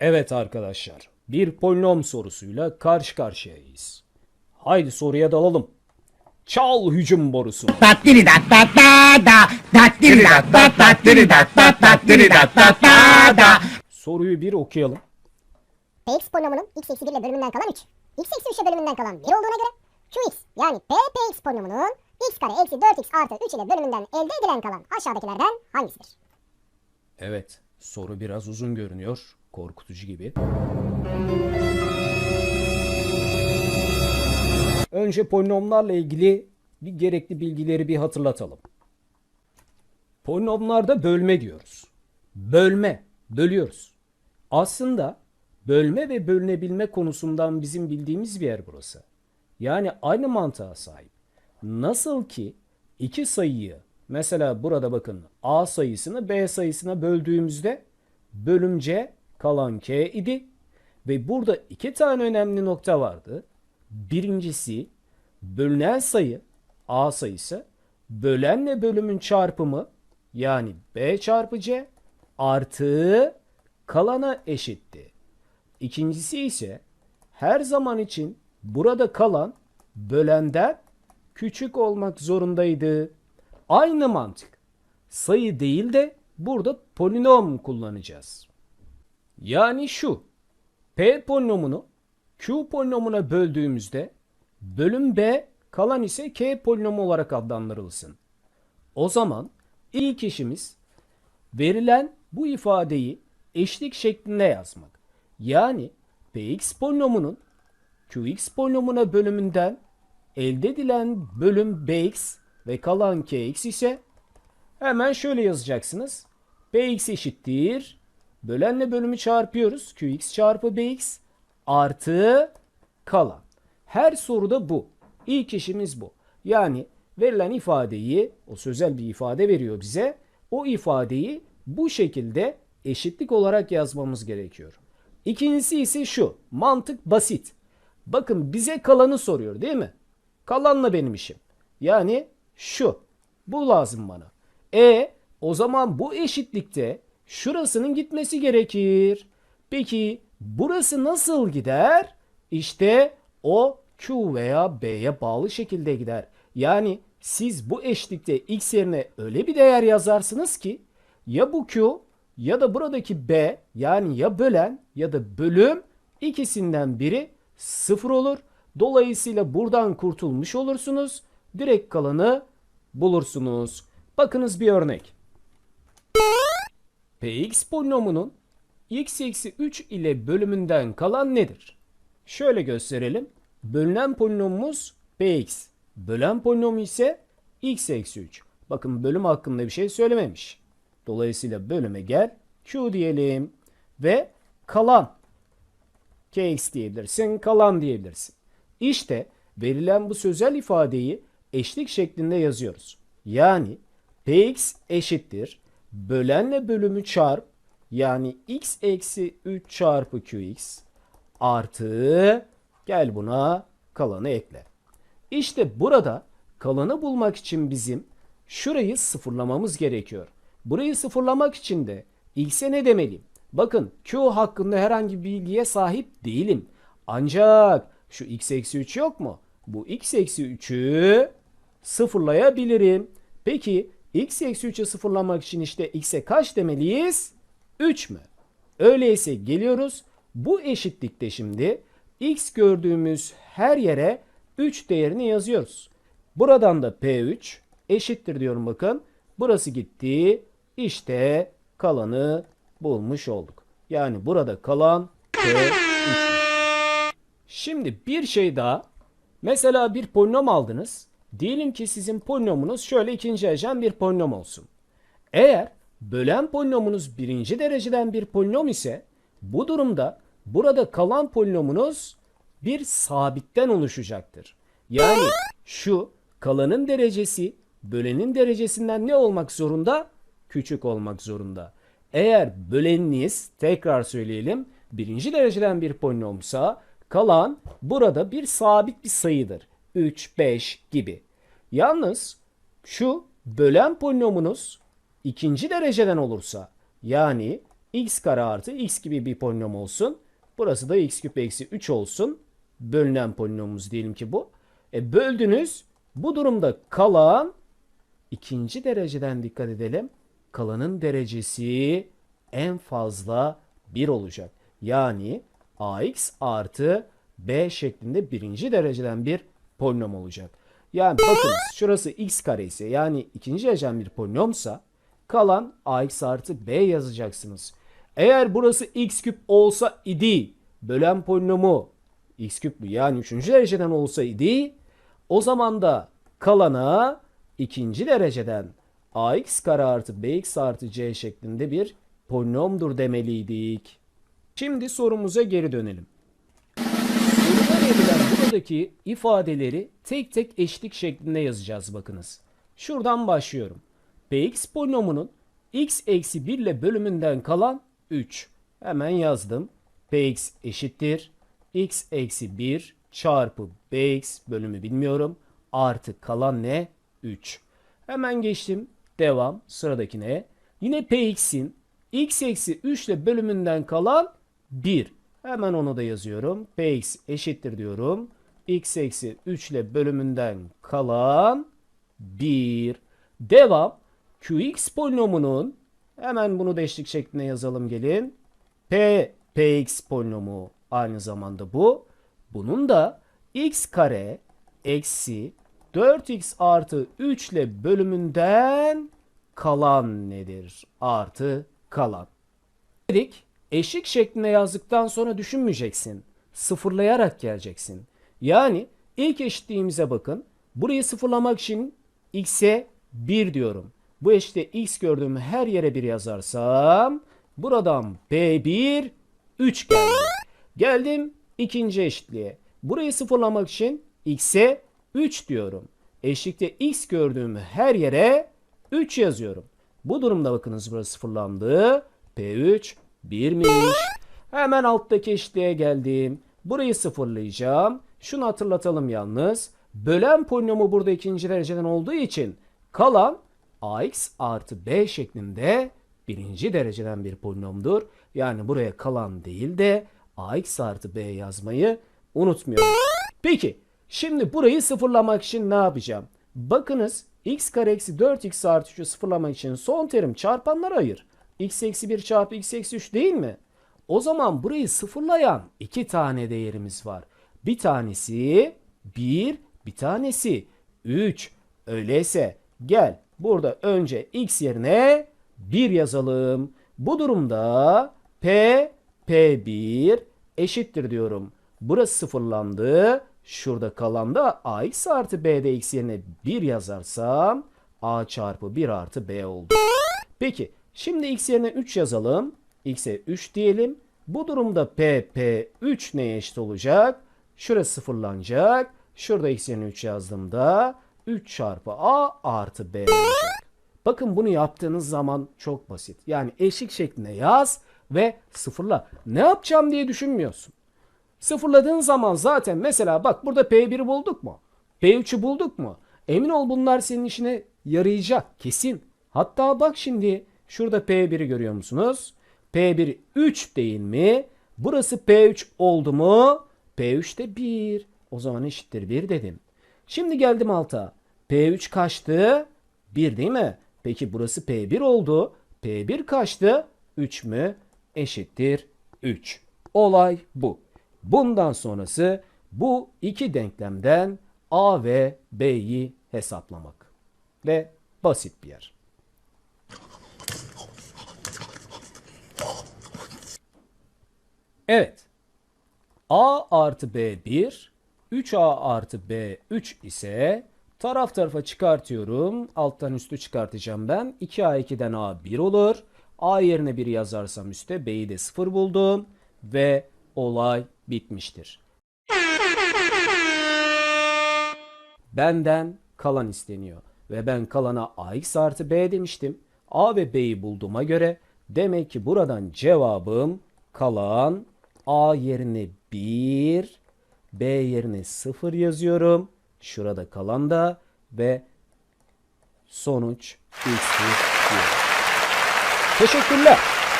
Evet arkadaşlar, bir polinom sorusuyla karşı karşıyayız. Haydi soruya dalalım. Çal hücum borusu. Soruyu bir okuyalım. Px polinomunun x eksi 1 ile bölümünden kalan 3. x eksi 3 ile bölümünden kalan 1 olduğuna göre qx yani p px polinomunun x kare eksi 4x artı 3 ile bölümünden elde edilen kalan aşağıdakilerden hangisidir? Evet, soru biraz uzun görünüyor. Korkutucu gibi. Önce polinomlarla ilgili bir gerekli bilgileri bir hatırlatalım. Polinomlarda bölme diyoruz. Bölme, bölüyoruz. Aslında bölme ve bölünebilme konusundan bizim bildiğimiz bir yer burası. Yani aynı mantığa sahip. Nasıl ki iki sayıyı mesela burada bakın A sayısını B sayısına böldüğümüzde bölümce kalan K idi. Ve burada iki tane önemli nokta vardı. Birincisi bölünen sayı A sayısı bölenle bölümün çarpımı yani B çarpı C artı kalana eşitti. İkincisi ise her zaman için burada kalan bölenden küçük olmak zorundaydı. Aynı mantık. Sayı değil de burada polinom kullanacağız. Yani şu. P polinomunu Q polinomuna böldüğümüzde bölüm B kalan ise K polinomu olarak adlandırılsın. O zaman ilk işimiz verilen bu ifadeyi eşlik şeklinde yazmak. Yani Px polinomunun Qx polinomuna bölümünden elde edilen bölüm Bx ve kalan Kx ise hemen şöyle yazacaksınız. Bx eşittir. Bölenle bölümü çarpıyoruz. Qx çarpı Bx artı kalan. Her soruda bu. İlk işimiz bu. Yani verilen ifadeyi, o sözel bir ifade veriyor bize. O ifadeyi bu şekilde eşitlik olarak yazmamız gerekiyor. İkincisi ise şu. Mantık basit. Bakın bize kalanı soruyor değil mi? Kalanla benim işim. Yani şu. Bu lazım bana. E o zaman bu eşitlikte şurasının gitmesi gerekir. Peki burası nasıl gider? İşte o Q veya B'ye bağlı şekilde gider. Yani siz bu eşlikte x yerine öyle bir değer yazarsınız ki ya bu Q ya da buradaki B yani ya bölen ya da bölüm ikisinden biri sıfır olur. Dolayısıyla buradan kurtulmuş olursunuz. Direkt kalanı bulursunuz. Bakınız bir örnek. Px polinomunun x eksi 3 ile bölümünden kalan nedir? Şöyle gösterelim. Bölünen polinomumuz px. Bölen polinomu ise x eksi 3. Bakın bölüm hakkında bir şey söylememiş. Dolayısıyla bölüme gel q diyelim. Ve kalan kx diyebilirsin, kalan diyebilirsin. İşte verilen bu sözel ifadeyi eşlik şeklinde yazıyoruz. Yani px eşittir. Bölenle bölümü çarp yani x eksi 3 çarpı qx artı gel buna kalanı ekle. İşte burada kalanı bulmak için bizim şurayı sıfırlamamız gerekiyor. Burayı sıfırlamak için de x'e ne demeliyim? Bakın q hakkında herhangi bir bilgiye sahip değilim. Ancak şu x eksi 3 yok mu? Bu x eksi 3'ü sıfırlayabilirim. Peki x eksi 3'ü sıfırlamak için işte x'e kaç demeliyiz? 3 mü? Öyleyse geliyoruz. Bu eşitlikte şimdi x gördüğümüz her yere 3 değerini yazıyoruz. Buradan da P3 eşittir diyorum bakın. Burası gitti. İşte kalanı bulmuş olduk. Yani burada kalan P3'müş. Şimdi bir şey daha. Mesela bir polinom aldınız. Diyelim ki sizin polinomunuz şöyle ikinci dereceden bir polinom olsun. Eğer bölen polinomunuz birinci dereceden bir polinom ise bu durumda burada kalan polinomunuz bir sabitten oluşacaktır. Yani şu kalanın derecesi bölenin derecesinden ne olmak zorunda? Küçük olmak zorunda. Eğer böleniniz tekrar söyleyelim birinci dereceden bir polinomsa kalan burada bir sabit bir sayıdır. 3, 5 gibi. Yalnız şu bölen polinomunuz ikinci dereceden olursa yani x kare artı x gibi bir polinom olsun. Burası da x küp eksi 3 olsun. Bölünen polinomumuz diyelim ki bu. E böldünüz. Bu durumda kalan ikinci dereceden dikkat edelim. Kalanın derecesi en fazla 1 olacak. Yani ax artı b şeklinde birinci dereceden bir polinom olacak. Yani bakınız şurası x kare ise yani ikinci dereceden bir polinomsa kalan ax artı b yazacaksınız. Eğer burası x küp olsa idi bölen polinomu x küp yani üçüncü dereceden olsa idi o zaman da kalana ikinci dereceden ax kare artı bx artı c şeklinde bir polinomdur demeliydik. Şimdi sorumuza geri dönelim. Soruda verilen buradaki ifadeleri tek tek eşlik şeklinde yazacağız bakınız. Şuradan başlıyorum. Px polinomunun x eksi 1 ile bölümünden kalan 3. Hemen yazdım. Px eşittir. x eksi 1 çarpı bx bölümü bilmiyorum. Artı kalan ne? 3. Hemen geçtim. Devam. Sıradakine. Yine px'in x eksi 3 ile bölümünden kalan 1. Hemen onu da yazıyorum. Px eşittir diyorum. X eksi 3 ile bölümünden kalan 1. Devam. Qx polinomunun hemen bunu deşlik şeklinde yazalım gelin. P Px polinomu aynı zamanda bu. Bunun da x kare eksi 4x artı 3 ile bölümünden kalan nedir? Artı kalan. Dedik eşik şeklinde yazdıktan sonra düşünmeyeceksin. Sıfırlayarak geleceksin. Yani ilk eşitliğimize bakın. Burayı sıfırlamak için x'e 1 diyorum. Bu eşitte x gördüğüm her yere 1 yazarsam buradan p1 3 geldi. Geldim ikinci eşitliğe. Burayı sıfırlamak için x'e 3 diyorum. Eşlikte x gördüğüm her yere 3 yazıyorum. Bu durumda bakınız burası sıfırlandı. P3 1'miş. Hemen alttaki eşitliğe geldim. Burayı sıfırlayacağım. Şunu hatırlatalım yalnız. Bölen polinomu burada ikinci dereceden olduğu için kalan ax artı b şeklinde birinci dereceden bir polinomdur. Yani buraya kalan değil de ax artı b yazmayı unutmuyoruz. Peki şimdi burayı sıfırlamak için ne yapacağım? Bakınız x kare eksi 4x artı 3'ü sıfırlamak için son terim çarpanlara ayır. x eksi 1 çarpı x eksi 3 değil mi? O zaman burayı sıfırlayan iki tane değerimiz var. Bir tanesi 1, bir tanesi 3. Öyleyse gel burada önce x yerine 1 yazalım. Bu durumda p p1 eşittir diyorum. Burası sıfırlandı. Şurada kalan da ax artı b'de x yerine 1 yazarsam a çarpı 1 artı b oldu. Peki şimdi x yerine 3 yazalım. x'e 3 diyelim. Bu durumda p p3 neye eşit olacak? Şurası sıfırlanacak. Şurada x yerine 3 yazdığımda 3 çarpı a artı b olacak. Bakın bunu yaptığınız zaman çok basit. Yani eşik şeklinde yaz ve sıfırla. Ne yapacağım diye düşünmüyorsun. Sıfırladığın zaman zaten mesela bak burada P1'i bulduk mu? P3'ü bulduk mu? Emin ol bunlar senin işine yarayacak kesin. Hatta bak şimdi şurada P1'i görüyor musunuz? P1 3 değil mi? Burası P3 oldu mu? P3 de 1. O zaman eşittir 1 dedim. Şimdi geldim alta. P3 kaçtı? 1 değil mi? Peki burası P1 oldu. P1 kaçtı? 3 mü? Eşittir 3. Olay bu. Bundan sonrası bu iki denklemden A ve B'yi hesaplamak. Ve basit bir yer. Evet. A artı B 1, 3A artı B 3 ise taraf tarafa çıkartıyorum. Alttan üstü çıkartacağım ben. 2A2'den A 1 olur. A yerine 1 yazarsam üste B'yi de 0 buldum. Ve olay bitmiştir. Benden kalan isteniyor. Ve ben kalana ax artı b demiştim. A ve b'yi bulduğuma göre demek ki buradan cevabım kalan a yerine 1, b yerine 0 yazıyorum. Şurada kalan da ve sonuç x'tir. Teşekkürler.